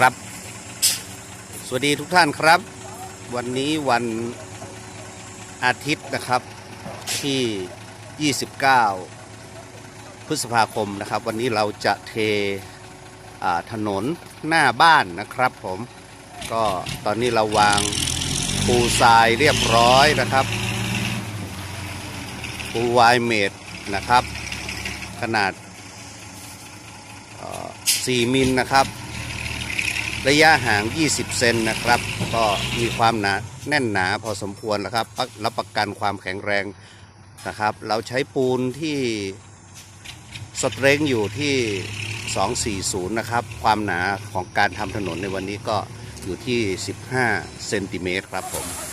ครับ สวัสดีทุกท่านครับ วันนี้วันอาทิตย์นะครับที่ 29 พฤษภาคมนะครับ วันนี้เราจะเทถนนหน้าบ้านนะครับผมก็ตอนนี้เราวางปูทรายเรียบร้อยนะครับ ปูวายเมดนะครับ ขนาด4มิลนะครับ ระยะห่าง 20 เซนนะครับ ก็มีความหนาแน่นหนาพอสมควรนะครับ รับประกันความแข็งแรงนะครับ เราใช้ปูนที่สเตรงอยู่ที่ 240 นะครับ ความหนาของการทำถนนในวันนี้ก็อยู่ที่ 15 เซนติเมตรครับผม